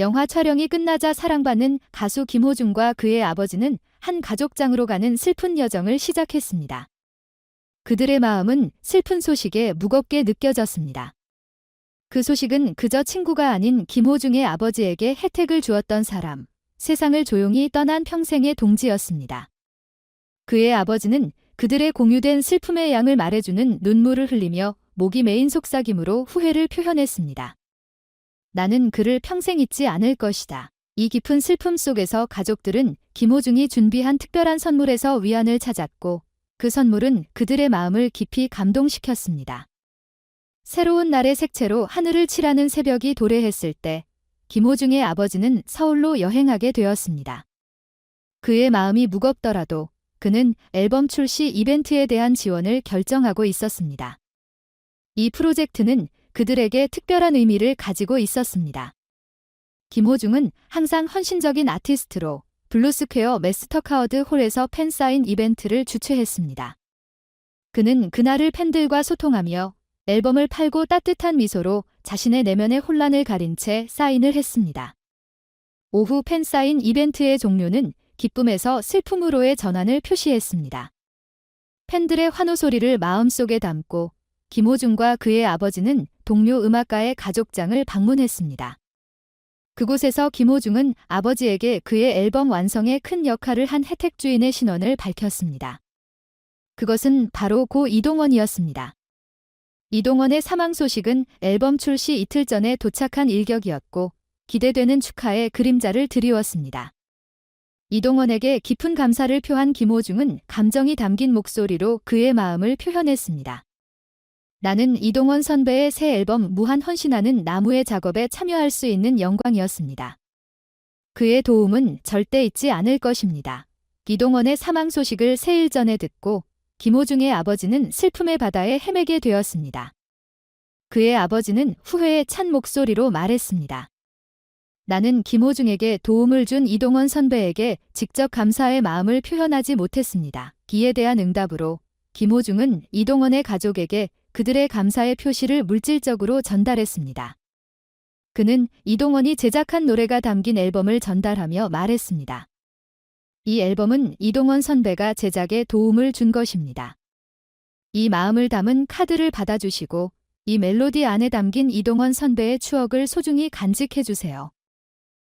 영화 촬영이 끝나자 사랑받는 가수 김호중과 그의 아버지는 한 가족장으로 가는 슬픈 여정을 시작했습니다. 그들의 마음은 슬픈 소식에 무겁게 느껴졌습니다. 그 소식은 그저 친구가 아닌 김호중의 아버지에게 혜택을 주었던 사람, 세상을 조용히 떠난 평생의 동지였습니다. 그의 아버지는 그들의 공유된 슬픔의 양을 말해주는 눈물을 흘리며 목이 메인 속삭임으로 후회를 표현했습니다. 나는 그를 평생 잊지 않을 것이다. 이 깊은 슬픔 속에서 가족들은 김호중이 준비한 특별한 선물에서 위안을 찾았고 그 선물은 그들의 마음을 깊이 감동시켰습니다. 새로운 날의 색채로 하늘을 칠하는 새벽이 도래했을 때 김호중의 아버지는 서울로 여행하게 되었습니다. 그의 마음이 무겁더라도 그는 앨범 출시 이벤트에 대한 지원을 결정하고 있었습니다. 이 프로젝트는 그들에게 특별한 의미를 가지고 있었습니다. 김호중은 항상 헌신적인 아티스트로 블루스퀘어 메스터카워드 홀에서 팬 사인 이벤트를 주최했습니다. 그는 그날을 팬들과 소통하며 앨범을 팔고 따뜻한 미소로 자신의 내면의 혼란을 가린 채 사인을 했습니다. 오후 팬 사인 이벤트의 종료는 기쁨에서 슬픔으로의 전환을 표시했습니다. 팬들의 환호 소리를 마음속에 담고 김호중과 그의 아버지는 동료 음악가의 가족장을 방문했습니다. 그곳에서 김호중은 아버지에게 그의 앨범 완성에 큰 역할을 한 혜택주인의 신원을 밝혔습니다. 그것은 바로 고 이동원이었습니다. 이동원의 사망 소식은 앨범 출시 이틀 전에 도착한 일격이었고 기대되는 축하의 그림자를 드리웠습니다. 이동원에게 깊은 감사를 표한 김호중은 감정이 담긴 목소리로 그의 마음을 표현했습니다. 나는 이동원 선배의 새 앨범 무한 헌신하는 나무의 작업에 참여할 수 있는 영광이었습니다. 그의 도움은 절대 잊지 않을 것입니다. 이동원의 사망 소식을 세일 전에 듣고 김호중의 아버지는 슬픔의 바다에 헤매게 되었습니다. 그의 아버지는 후회에 찬 목소리로 말했습니다. 나는 김호중에게 도움을 준 이동원 선배에게 직접 감사의 마음을 표현하지 못했습니다. 이에 대한 응답으로 김호중은 이동원의 가족에게 그들의 감사의 표시를 물질적으로 전달했습니다. 그는 이동원이 제작한 노래가 담긴 앨범을 전달하며 말했습니다. 이 앨범은 이동원 선배가 제작에 도움을 준 것입니다. 이 마음을 담은 카드를 받아주시고 이 멜로디 안에 담긴 이동원 선배의 추억을 소중히 간직해 주세요.